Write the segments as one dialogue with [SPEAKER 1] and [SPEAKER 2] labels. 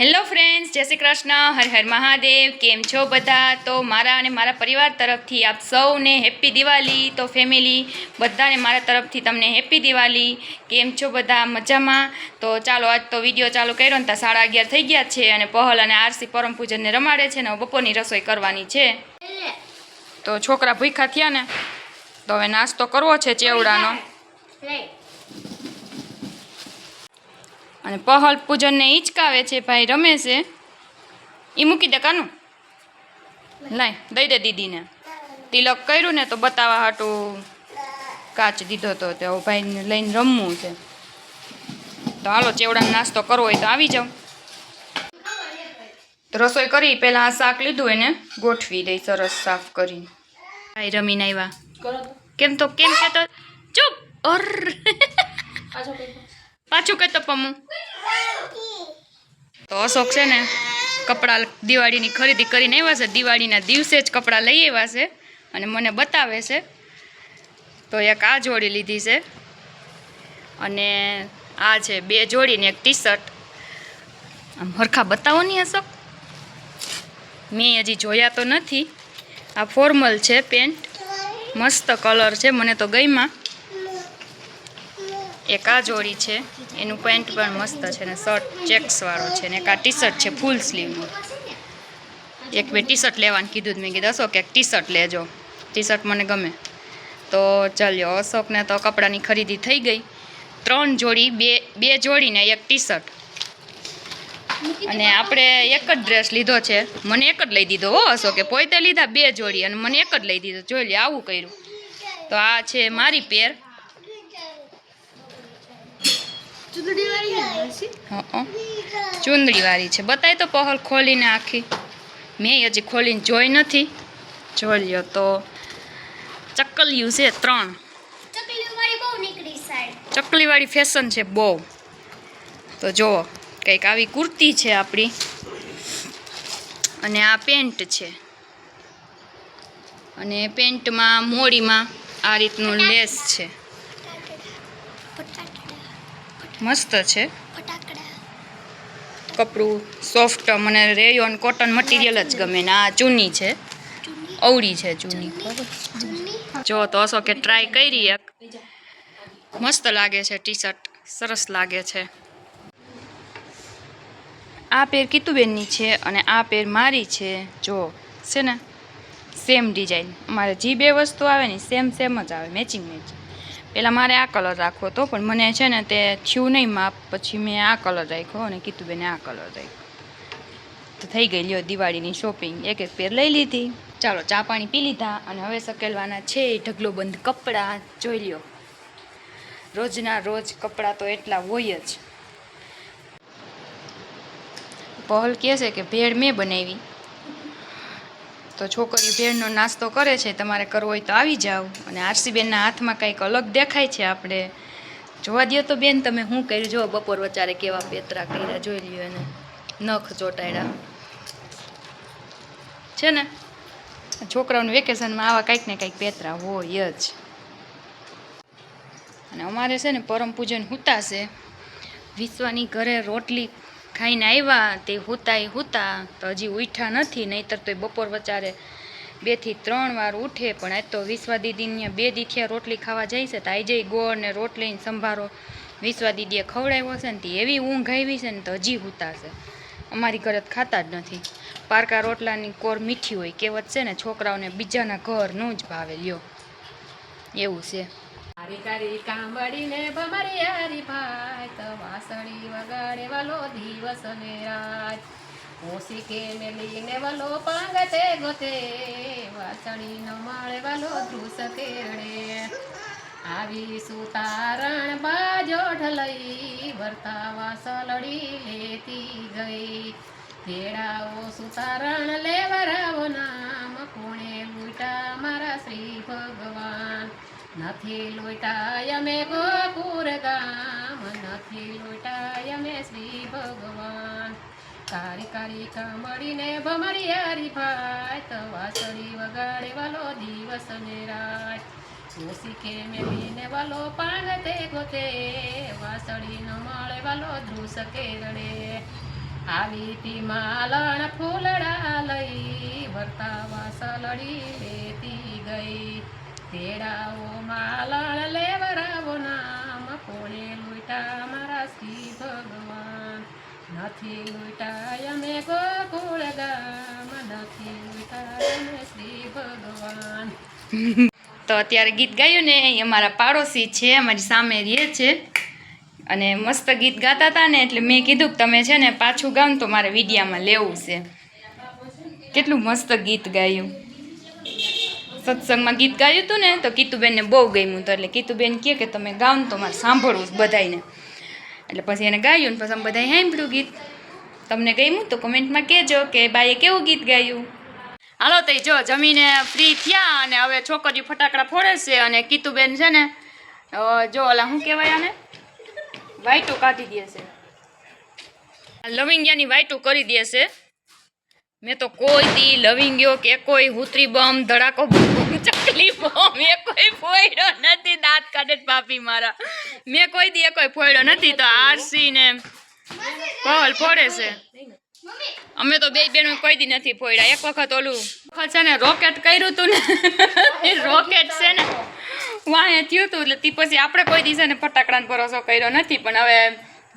[SPEAKER 1] Hello friends, જય શ્રી કૃષ્ણ, હર હર મહાદેવ, કેમ છો બધા? તો મારા અને મારા પરિવાર તરફથી આપ સૌને હેપી દિવાળી. તો ફેમિલી બધાને મારા તરફથી તમને હેપી દિવાળી. કેમ છો બધા? મજામાં? તો ચાલો, આજ તો વીડિયો ચાલુ કર્યો ને ત્યાં સાડા અગિયાર થઈ ગયા છે અને પહલ અને આરસી પરમ પૂજનને રમાડે છે ને બપોરની રસોઈ કરવાની છે. તો છોકરા ભૂખા થયા ને, તો હવે નાસ્તો કરવો છે ચેવડાનો. અને પહલ પૂજનને હિંચકાવે છે ભાઈ રમે છે. એ મૂકી દે કાનું. લાય દઈ દે દીદીને. તિલક કર્યું ને તો બતાવવા હાટું કાચ દીધો તો તે ભાઈને લઈને રમવું છે. તો હાલો ચેવડાનો નાસ્તો કરવો હોય તો આવી જાઉં. તો રસોઈ કરી પહેલાં આ શાક લીધું એને ગોઠવી દઈ સરસ સાફ કરીને. ભાઈ રમીને આવ્યા કેમ તો કેમ કે તો ચૂપ ઓર. પાછું કહેતો પમ્મુ તો અશોક છે ને કપડાં દિવાળીની ખરીદી કરીને આવ્યા છે. દિવાળીના દિવસે જ કપડાં લઈ આવ્યા છે અને મને બતાવે છે. તો એક આ જોડી લીધી છે અને આ છે બે જોડીને એક ટી શર્ટ આમ હરખા બતાવો નહીં અશોક. મેં હજી જોયા તો નથી. આ ફોર્મલ છે, પેન્ટ. મસ્ત કલર છે, મને તો ગઈમાં એક આ જોડી છે, એનું પેન્ટ પણ મસ્ત છે ને શર્ટ ચેક્સવાળો છે ને એક આ ટી શર્ટ છે ફૂલ સ્લીવનું. એક બે ટી શર્ટ લેવાનું કીધું મેં, કીધું અશોક, એક ટી શર્ટ લેજો. ટી શર્ટ મને ગમે. તો ચાલ્યો, અશોકને તો કપડાની ખરીદી થઈ ગઈ. ત્રણ જોડી, બે બે જોડી ને એક ટી શર્ટ અને આપણે એક જ ડ્રેસ લીધો છે. મને એક જ લઈ દીધો હો અશોકે. પોતે લીધા બે જોડી અને મને એક જ લઈ દીધો. જોઈ લે આવું કર્યું. તો આ છે મારી પેર હં ચુંદડીવાળી છે. બતાય તો પહલ ખોલીને આખી. મેં હજી ખોલીને જોઈ નથી. જોઈ લ્યો તો. ચકલિયું છે ત્રણ. ચકલીવાળી ફેશન છે બહુ. તો જુઓ કંઈક આવી કુર્તી છે આપણી. અને આ પેન્ટ છે. અને પેન્ટમાં મોડીમાં આ રીતનું લેસ છે. મસ્ત છે. કપડું સોફ્ટ મને રેયોન કોટન મટીરિયલ જ ગમે ને આ ચૂની છે. અવળી છે ચૂની. જો તો હશો કે ટ્રાય કરી એક. મસ્ત લાગે છે ટી શર્ટ સરસ લાગે છે. આ પેર કીતુબેનની છે અને આ પેર મારી છે. જો છે ને? સેમ ડિઝાઇન અમારે જે બે વસ્તુ આવે ને સેમ સેમ જ આવે. મેચિંગ મેચિંગ પહેલાં મારે આ કલર રાખવો હતો, પણ મને છે ને તે થયું નહીં માપ, પછી મેં આ કલર રાખ્યો અને કીધું બેને આ કલર રાખ્યો. તો થઈ ગઈ લ્યો દિવાળીની શોપિંગ એક એક પેર લઈ લીધી. ચાલો, ચા પાણી પી લીધા અને હવે સકેલવાના છે ઢગલો બંધ કપડાં. જોઈ લ્યો. રોજના રોજ કપડાં તો એટલા હોય જ. પહલ કહે છે કે ભેળ મેં બનાવી. તો છોકરી ભેળનો નાસ્તો કરે છે, તમારે કરવો હોય તો આવી જાઓ. અને આરસીબેનના હાથમાં કંઈક અલગ દેખાય છે આપણે. જોવા દો તો બેન, તમે શું કર્યું? જો બપોર વચારે કેવા પેતરા કર્યા, જોઈ લ્યો એને. નખ ચોટાડ્યા છે ને? છોકરાઓનું વેકેશનમાં આવા કંઈક ને કંઈક પેતરા હોય જ. અને અમારે છે ને પરમ પૂજન હુતાશે. વિશ્વાની ઘરે રોટલી ખાઈને આવ્યા તે હુતા હુતા, તો હજી ઉઠ્યા નથી, નહીંતર તો એ બપોર વચારે બેથી ત્રણ વાર ઉઠે, પણ આજ તો વિશ્વા દીદીને બે દીઠિયા રોટલી ખાવા જાય છે, તો આજે ગોળ ને રોટલીને સંભારો વિશ્વા દીદીએ ખવડાવ્યો છે ને, તે એવી ઊંઘ આવી છે ને, તો હજી છે. અમારી ઘરે ખાતા જ નથી. પારકા રોટલાની કોર મીઠી હોય, કહેવત છે ને, છોકરાઓને બીજાના ઘરનું જ ભાવે, લ્યો. એવું છે.
[SPEAKER 2] કારી કારી કાંબડીને ભમરી હારી તો વાસળી વગાડે વાલો દિવસ ને રાત. ઓસી કે મેલીને વાલો પાંગતે ગોતે, વાસળી ન માળે વાલો ધ્રુસ કેરડે આવી સુતારણ બાજો ઢલઈ ભરતા વાસળડી લેતી ગઈ. ભેડાઓ સુતારણ લેવરાવો નામ, કોણે ઉલટા મારા શ્રી ભગવાન. નથી લૂંટાય અમે ગોપુર ગામ, નથી લૂંટાય અમે શ્રી ભગવાન. કારી કારી કામડીને ભમરી હારી ભાઈ તો વાસળી વગાડે વાલો દિવસ ને રાત. ઓસી કે મેલીને વાલો પાંગતે ગોતે, વાસળી ન મળે વાલો ધ્રુસ કે રડે આવી તી માલણ ફૂલડા લઈ વર્તા વાસલડી લેતી ગઈ. તેડાઓ માલણ લેવરાવો નામ કોણે લૂંટા મારા શ્રી ભગવાન. નથી લૂંટા અમે ગોકુળ ગામ. નથી લૂંટા અમે શ્રી ભગવાન.
[SPEAKER 1] તો અત્યારે ગીત ગાયું ને, એ અમારા પાડોશી છે, અમારી સામે રહે છે. અને મસ્ત ગીત ગાતા હતા ને, એટલે મેં કીધું કે તમે છે ને પાછું ગાઉં તો મારે વિડીયામાં લેવું છે. કેટલું મસ્ત ગીત ગાયું. સત્સંગમાં ગીત ગાયું હતું ને, તો કીતુબેનને બહુ ગમ્યું હતું એટલે કીતુબેન કહે કે તમે ને તો મારે સાંભળવું છે બધાયને. એટલે પછી એને ગાયું ને પછી અમે બધાએ સાંભળ્યું ગીત. તમને ગમ્યું તો કોમેન્ટમાં કહેજો કે બાઈએ કેવું ગીત ગાયું? હાલો તો જો જમીને ફ્રી થયા અને હવે છોકરીઓ ફટાકડા ફોડે છે અને કીતુબેન છે ને જો ઓલા શું કહેવાય આને? વાઈટો કાઢી દે છે. લવિંગિયાની વાઈટો કરી દે છે. મેં તો કોઈ દી લવિંગ્યો કે કોઈ હુતરી બમ, ધડાકો ચકલી બમ, એ કોઈ ફોડ્યો નથી દાંત કાઢે પાપી મારા. મેં કોઈ દી એ કોઈ ફોડ્યો નથી, તો આરસી ને પવલ ફોડે છે. અમે તો બે બેનો કોઈ દી નથી ફોડ્યા એક વખત ઓલું વખત છે ને રોકેટ કર્યું હતું ને રોકેટ છે ને, વાંહે થયું હતું એટલે તે પછી આપણે કોઈ દિવસે ને ફટાકડાનો ભરોસો કર્યો નથી, પણ હવે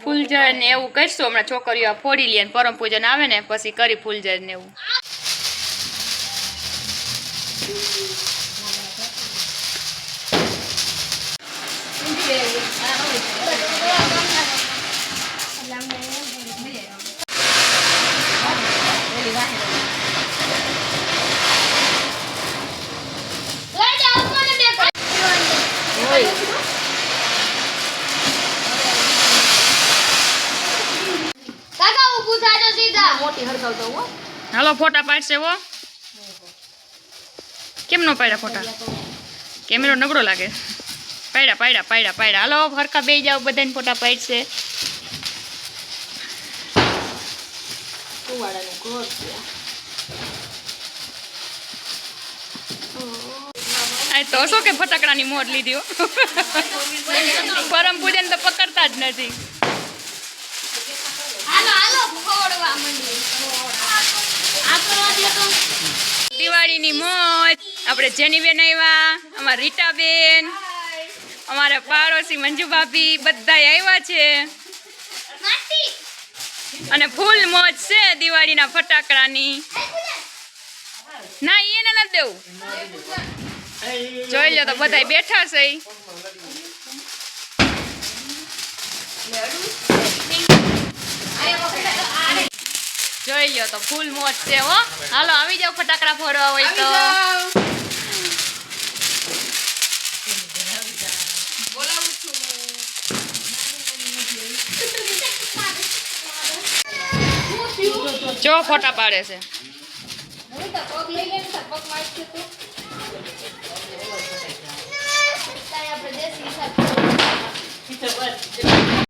[SPEAKER 1] ફૂલઝર ને એવું કરશું. હમણાં છોકરીઓ ફોડી લે પરમ પૂજન આવે ને, પછી કરી ફૂલજળ ને એવું.
[SPEAKER 2] હો
[SPEAKER 1] હાલો ફોટા પાડશે હો. કેમ નો પાડ્યા ફોટા? કેમેરો નબળો લાગે. પાડ્યા પાડ્યા પાડ્યા પાડ્યા. હાલો હરખા બે જાવ બધાને ફોટા પાડશે.
[SPEAKER 2] કુવાડાનું ઘર છે.
[SPEAKER 1] તો શું કે ફટાકડાની મોર લીધી પરમ પૂજન તો પકડતા જ નથી.
[SPEAKER 3] હાલો હાલો.
[SPEAKER 1] દિવાળીની મોજ. આપણે જેનીબેન આવ્યા, અમારા રીટાબેન, અમારા પાડોશી મંજુ ભાભી બધા આવ્યા છે. અને ફૂલ મોજ છે દિવાળીના ફટાકડાની. ના એને ન દેવું. જોઈ લો તો બધા બેઠા છે. જોઈ લ્યો તો ફૂલ મોજ છે હો. હાલો આવી જાવ ફટાકડા ફોડવા હોય તો. જો ફોટા પાડે છે.
[SPEAKER 3] લે આપણે